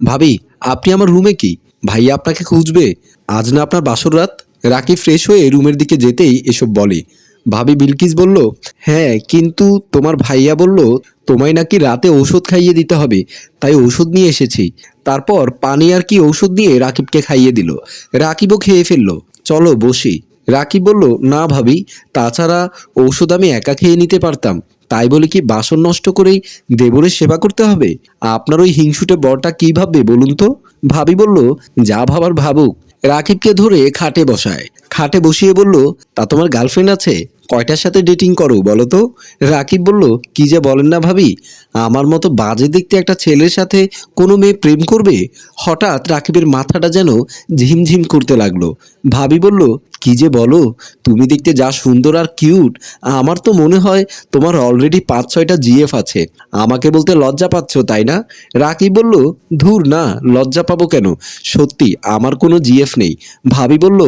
ভাবি, আপনি আমার রুমে কি? ভাইয়া আপনাকে খুঁজবে। আজ না আপনার বাসর রাত? রাকি ফ্রেশ হয়ে রুমের দিকে যেতেই এসব বলে। ভাবি বিলকিস বলল হ্যাঁ কিন্তু তোমার ভাইয়া বলল, তোমায় নাকি রাতে ঔষধ খাইয়ে দিতে হবে। তাই ঔষধ নিয়ে এসেছি। তারপর পানি আর কি ঔষধ নিয়ে রাকিবকে খাইয়ে দিল। রাকিবও খেয়ে ফেলল। চলো, বসি। রাকিব বলল, না ভাবি, তাছাড়া ঔষধ আমি একা খেয়ে নিতে পারতাম। তাই বলে কি বাসন নষ্ট করেই দেবরের সেবা করতে হবে? আপনার ওই হিংসুটে বরটা কি ভাববে বলুন তো? ভাবি বলল, যা ভাবার ভাবুক। রাকিবকে ধরে খাটে বসায়। খাটে বসিয়ে বলল, তা তোমার গার্লফ্রেন্ড আছে? কয়টার সাথে ডেটিং করো বলো তো? রাকিব বলল, কি যে বলেন না ভাবি, আমার মতো বাজে দেখতে একটা ছেলের সাথে কোনো মেয়ে প্রেম করবে? হঠাৎ রাকিবের মাথাটা যেন ঝিমঝিম করতে লাগল। ভাবি বলল, কি যে বলো, তুমি দেখতে যা সুন্দর আর কিউট আমার তো মনে হয় তোমার অলরেডি পাঁচ ছয়টা জিএফ আছে। আমাকে বলতে লজ্জা পাচ্ছ, তাই না? রাকিব বলল, ধুর না, লজ্জা পাবো কেন? সত্যি, আমার কোনো জিএফ নেই। ভাবি বলল,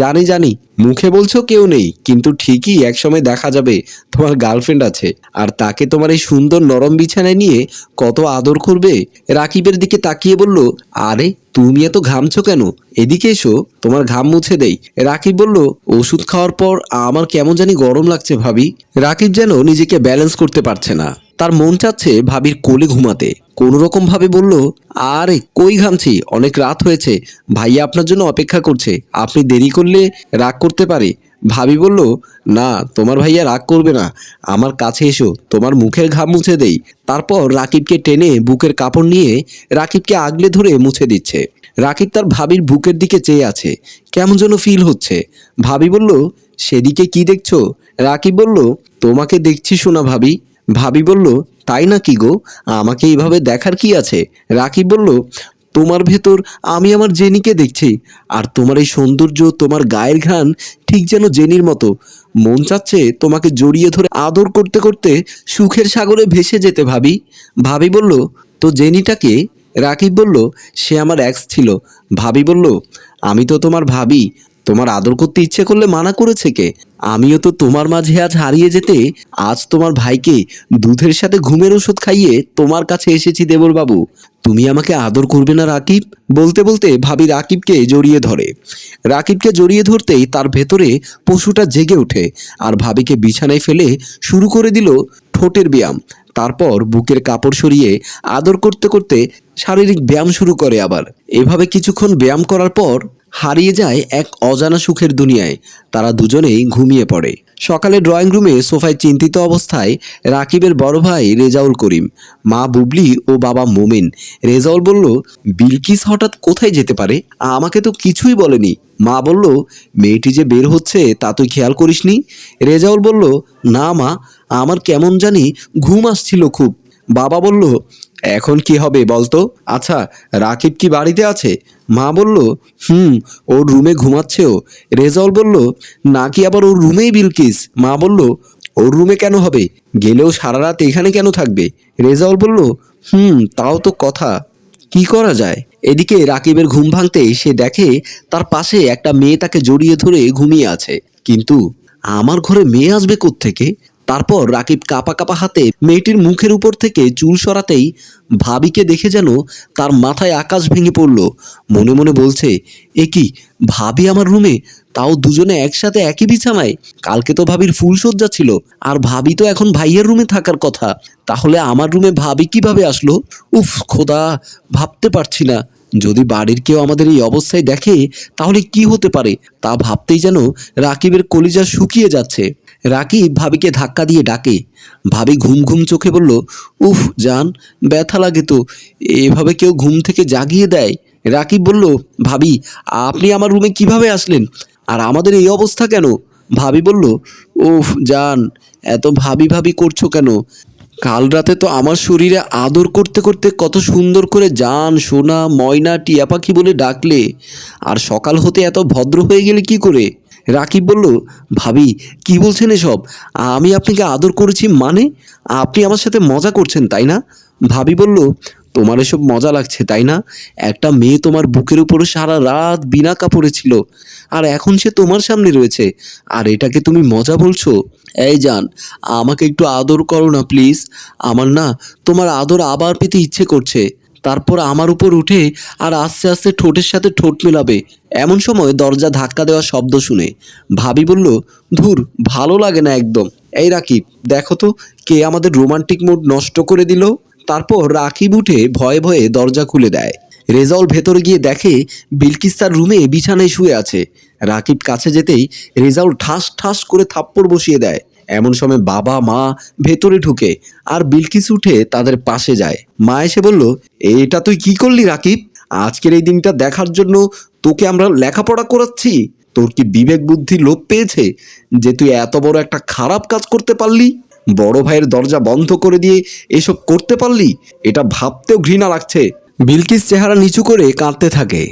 জানি জানি, মুখে বলছো কেউ নেই, কিন্তু ঠিকই একসময় দেখা যাবে তোমার গার্লফ্রেন্ড আছে। আর তাকে তোমার এই সুন্দর নরম বিছানায় নিয়ে কত আদর করবে? রাকিবের দিকে তাকিয়ে বলল, আরে, তুমি এত ঘামছো কেন? এদিকে এসো, তোমার ঘাম মুছে দেই। রাকিব বলল, ওষুধ খাওয়ার পর আমার কেমন জানি গরম লাগছে ভাবি। রাকিব যেন নিজেকে ব্যালেন্স করতে পারছে না। তার মন চাচ্ছে ভাবির কোলে ঘুমাতে। কোনো রকম ভাবে বলল, আরে, কই ঘামছি? অনেক রাত হয়েছে। ভাইয়া আপনার জন্য অপেক্ষা করছে। আপনি দেরি করলে রাগ করতে পারে। ভাবি বলল, না, তোমার ভাইয়া রাগ করবে না। আমার কাছে এসো, তোমার মুখের ঘাম মুছে দেই। তারপর রাকিবকে টেনে বুকের কাপড় নিয়ে রাকিবকে আগলে ধরে মুছে দিচ্ছে। রাকিব তার ভাবির বুকের দিকে চেয়ে আছে। কেমন যেন ফিল হচ্ছে। ভাবি বলল, সেদিকে কি দেখছ? রাকিব বলল, তোমাকে দেখছি শোনা ভাবি। ভাবি বলল, তাই না কি গো? আমাকে এইভাবে দেখার কি আছে? রাকিব বলল তোমার ভেতর আমি আমার জেনিকে দেখছি, আর তোমার এই সৌন্দর্য, তোমার গায়ের ঘ্রাণ ঠিক যেন জেনির মতো। মন চাচ্ছে তোমাকে জড়িয়ে ধরে আদর করতে করতে সুখের সাগরে ভেসে যেতে ভাবি। ভাবি বলল, তো জেনিটাকে রাকিব বলল, সে আমার এক্স ছিল। ভাবি বলল, আমি তো তোমার ভাবি তোমার আদর করতে ইচ্ছে করলে মানা করেছে কে? আমিও তো তোমার মাঝে আজ হারিয়ে যেতে, আজ তোমার ভাইকে দুধের সাথে ঘুমের ওষুধ খাইয়ে তোমার কাছে এসেছি দেবর বাবু তুমি আমাকে আদর করবে না রাকিব? বলতে বলতে ভাবি রাকিবকে জড়িয়ে ধরে। রাকিবকে জড়িয়ে ধরতেই তার ভেতরে পশুটা জেগে ওঠে আর ভাবিকে বিছানায় ফেলে শুরু করে দিল ঠোঁটের ব্যায়াম। তারপর বুকের কাপড় সরিয়ে আদর করতে করতে শারীরিক ব্যায়াম শুরু করে আবার। এভাবে কিছুক্ষণ ব্যায়াম করার পর হারিয়ে যায় এক অজানা সুখের দুনিয়ায়। তারা দুজনেই ঘুমিয়ে পড়ে। সকালে ড্রয়িং রুমে সোফায় চিন্তিত অবস্থায় রাকিবের বড় ভাই রেজাউল করিম, মা বুবলি ও বাবা মোমেন। রেজাউল বলল, বিলকিস হঠাৎ কোথায় যেতে পারে? আমাকে তো কিছুই বলেনি। মা বলল, মেয়েটি যে বের হচ্ছে, তা তুই খেয়াল করিসনি? রেজাউল বলল, না মা, আমার কেমন জানি ঘুম আসছিল খুব। বাবা বলল এখন কি হবে বলতো? আচ্ছা রাকিব কি বাড়িতে আছে? মা বলল, হুম, ওর রুমে ঘুমাচ্ছে ও রেজাউল বলল, নাকি আবার ওর রুমেই বিলকিস? মা বলল, ওর রুমে কেন হবে? গেলেও সারা রাত এখানে কেন থাকবে? রেজাউল বলল, হুম, তাও তো কথা। কি করা যায়? এদিকে রাকিবের ঘুম ভাঙতে সে দেখে তার পাশে একটা মেয়ে তাকে জড়িয়ে ধরে ঘুমিয়ে আছে। কিন্তু আমার ঘরে মেয়ে আসবে থেকে তারপর রাকিব কাপা কাপা হাতে মেয়েটির মুখের উপর থেকে চুল সরাতেই ভাবিকে দেখে যেন তার মাথায় আকাশ ভেঙে পড়ল। মনে মনে বলছে, এ কি, ভাবি আমার রুমে? তাও দুজনে একসাথে একই বিছানায়? কালকে তো ভাবির ফুলসজ্জা ছিল, আর ভাবি তো এখন ভাইয়ের রুমে থাকার কথা। তাহলে আমার রুমে ভাবি কীভাবে আসলো? উফ, খোদা, ভাবতে পারছি না। যদি বাড়ির কেউ আমাদের এই অবস্থায় দেখে, তাহলে কি হতে পারে? তা ভাবতেই যেন রাকিবের কলিজা শুকিয়ে যাচ্ছে। রাকিব ভাবিকে ধাক্কা দিয়ে ডাকে। ভাবি ঘুম ঘুম চোখে বলল, উফ, জান, ব্যথা লাগে তো, এভাবে কেউ ঘুম থেকে জাগিয়ে দেয়? রাকিব বলল, ভাবি, আপনি আমার রুমে কীভাবে আসলেন? আর আমাদের এই অবস্থা কেন? ভাবি বলল, উফ, জান, এত ভাবি ভাবি করছ কেন? কাল রাতে তো আমার শরীরে আদর করতে করতে কত সুন্দর করে জান, সোনা, ময়না, টিয়া পাখি বলে ডাকলে। আর সকাল হতে এত ভদ্র হয়ে গেলে কি করে? রাকিব বলল, ভাবি, কি বলছেন এসব? আমি আপনাকে আদর করেছি মানে? আপনি আমার সাথে মজা করছেন, তাই না? ভাবি বলল, তোমার এসব মজা লাগছে, তাই না? একটা মেয়ে তোমার বুকের উপরে সারা রাত বিনা কাপড়ে ছিল, আর এখন সে তোমার সামনে রয়েছে। আর এটাকে তুমি মজা বলছো? এই যান আমাকে একটু আদর করো না, প্লিজ। আমার না তোমার আদর আবার পেতে ইচ্ছে করছে। তারপর আমার উপর উঠে আর আস্তে আস্তে ঠোঁটের সাথে ঠোঁট মেলাবে। এমন সময় দরজা ধাক্কা দেওয়ার শব্দ শুনে ভাবি বলল, ধুর, ভালো লাগে না একদম। এই রাকিব, দেখো তো, কে আমাদের রোমান্টিক মুড নষ্ট করে দিল? তারপর রাকিব উঠে ভয়ে ভয়ে দরজা খুলে দেয়। রেজাউল ভেতরে গিয়ে দেখে বিলকিস তার রুমে বিছানায় শুয়ে আছে। রাকিব কাছে যেতেই রেজাউল ঠাস ঠাস করে থাপ্পড় বসিয়ে দেয়। এমন সময় বাবা, মা ভেতরে ঢুকে আর বিলকিস উঠে তাদের পাশে যায়। মা এসে বলল এটা তুই কি করলি রাকিব? আজকের এই দিনটা দেখার জন্য তোকে আমরা লেখাপড়া করাচ্ছি। তোর কি বিবেক বুদ্ধি লোপ পেয়েছে যে তুই এত বড় একটা খারাপ কাজ করতে পারলি? বড় ভাইয়ের দরজা বন্ধ করে দিয়ে এসব করতে পারলি? এটা ভাবতেও ঘৃণা লাগছে। বিলকিস চেহারা নিচু করে কাঁদতে থাকে।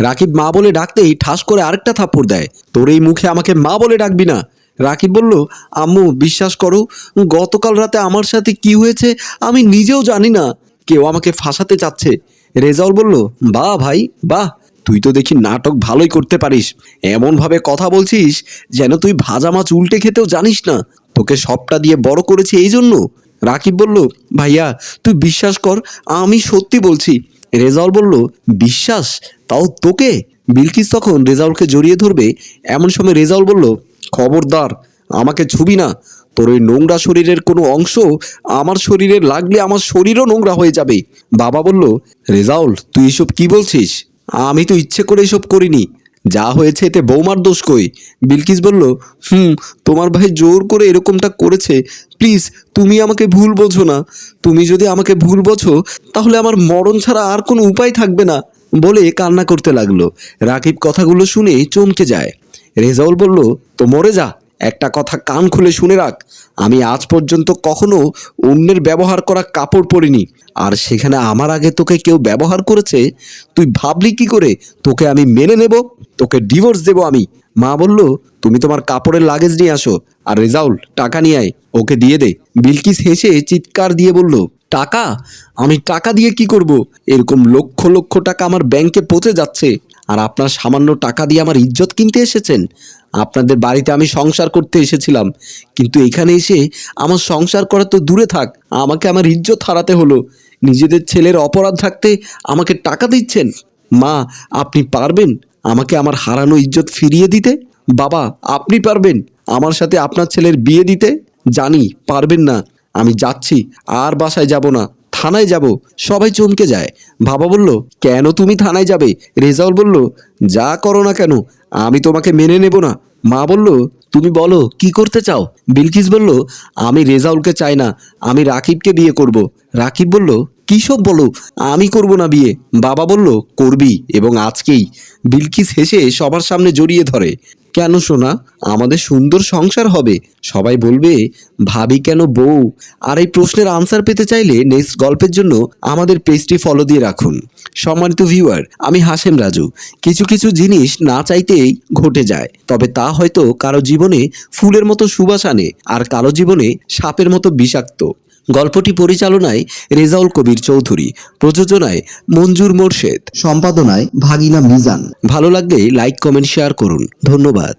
রাকিব মা বলে ডাকতেই ঠাস করে আরেকটা থাপ্পড় দেয়। তোর এই মুখে আমাকে মা বলে ডাকবি না। রাকিব বলল, আম্মু, বিশ্বাস করো, গতকাল রাতে আমার সাথে কি হয়েছে আমি নিজেও জানি না। কেউ আমাকে ফাঁসাতে চাচ্ছে। রেজাউল বলল বাহ ভাই, বাহ, তুই তো দেখি নাটক ভালোই করতে পারিস। এমনভাবে কথা বলছিস যেন তুই ভাজা মাছ উল্টে খেতেও জানিস না। তোকে সবটা দিয়ে বড় করেছি এই জন্য। রাকিব বলল, ভাইয়া, তুই বিশ্বাস কর, আমি সত্যি বলছি। রেজাউল বলল, বিশ্বাস? তাও তোকে? বিলকিস তখন রেজাউলকে জড়িয়ে ধরবে। এমন সময় রেজাউল বলল খবরদার, আমাকে ছুবি না। তোর ওই নোংরা শরীরের কোনো অংশ আমার শরীরে লাগলে আমার শরীরও নোংরা হয়ে যাবে। বাবা বলল, রেজাউল, তুই এসব কি বলছিস? আমি তো ইচ্ছে করে এসব করিনি। যা হয়েছে এতে বৌমার দোষ কই? বিলকিস বলল, হুম, তোমার ভাই জোর করে এরকমটা করেছে। প্লিজ, তুমি আমাকে ভুল বোঝো না। তুমি যদি আমাকে ভুল বোঝো তাহলে আমার মরণ ছাড়া আর কোনো উপায় থাকবে না। বলে কান্না করতে লাগল। রাকিব কথাগুলো শুনে চমকে যায়। রেজাউল বলল, তো মরে যা, একটা কথা কান খুলে শুনে রাখ। আমি আজ পর্যন্ত কখনো অন্যের ব্যবহার করা কাপড় পরিনি। আর সেখানে আমার আগে তোকে কেউ ব্যবহার করেছে? তুই ভাবলি কি করে? তোকে আমি মেনে নেব, তোকে ডিভোর্স দেব আমি। মা বলল, তুমি তোমার কাপড়ের লাগেজ নিয়ে আসো, আর রেজাউল, টাকা নিয়ে আয়, ওকে দিয়ে দে। বিলকিস হেসে চিৎকার দিয়ে বলল, টাকা? আমি টাকা দিয়ে কি করব? এরকম লক্ষ লক্ষ টাকা আমার ব্যাংকে পচে যাচ্ছে। আর আপনার সামান্য টাকা দিয়ে আমার ইজ্জত কিনতে এসেছেন? আপনাদের বাড়িতে আমি সংসার করতে এসেছিলাম। কিন্তু এখানে এসে আমার সংসার করা তো দূরে থাক, আমাকে আমার ইজ্জত হারাতে হলো। নিজেদের ছেলের অপরাধ থাকতে আমাকে টাকা দিচ্ছেন? মা, আপনি পারবেন আমাকে আমার হারানো ইজ্জত ফিরিয়ে দিতে? বাবা, আপনি পারবেন আমার সাথে আপনার ছেলের বিয়ে দিতে? জানি, পারবেন না। আমি যাচ্ছি, আর বাসায় যাব না। থানায় যাব, সবাই চমকে যায়। বাবা বলল, কেন তুমি থানায় যাবে? রেজাউল বলল, যা করো না কেন, আমি তোমাকে মেনে নেব না। মা বলল, তুমি বলো, কি করতে চাও? বিলকিস বলল, আমি রেজাউলকে চাই না, আমি রাকিবকে বিয়ে করব। রাকিব বলল, কী সব বলো, আমি করব না বিয়ে। বাবা বলল, করবি এবং আজকেই। বিলকিস হেসে সবার সামনে জড়িয়ে ধরে। কেন শোনা আমাদের সুন্দর সংসার হবে। সবাই বলবে, ভাবি কেন বউ? আর এই প্রশ্নের আনসার পেতে চাইলে নেক্সট গল্পের জন্য আমাদের পেজটি ফলো দিয়ে রাখুন। সম্মানিত ভিউয়ার আমি হাসেম রাজু। কিছু কিছু জিনিস না চাইতেই ঘটে যায়, তবে তা হয়তো কারও জীবনে ফুলের মতো সুবাস আনে আর কারও জীবনে সাপের মতো বিষাক্ত। গল্পটি পরিচালনায় রেজাউল কবির চৌধুরী প্রযোজনায় মঞ্জুর মোর্শেদ। সম্পাদনায় ভাগিনা মিজান। ভালো লাগলে লাইক কমেন্ট শেয়ার করুন। ধন্যবাদ।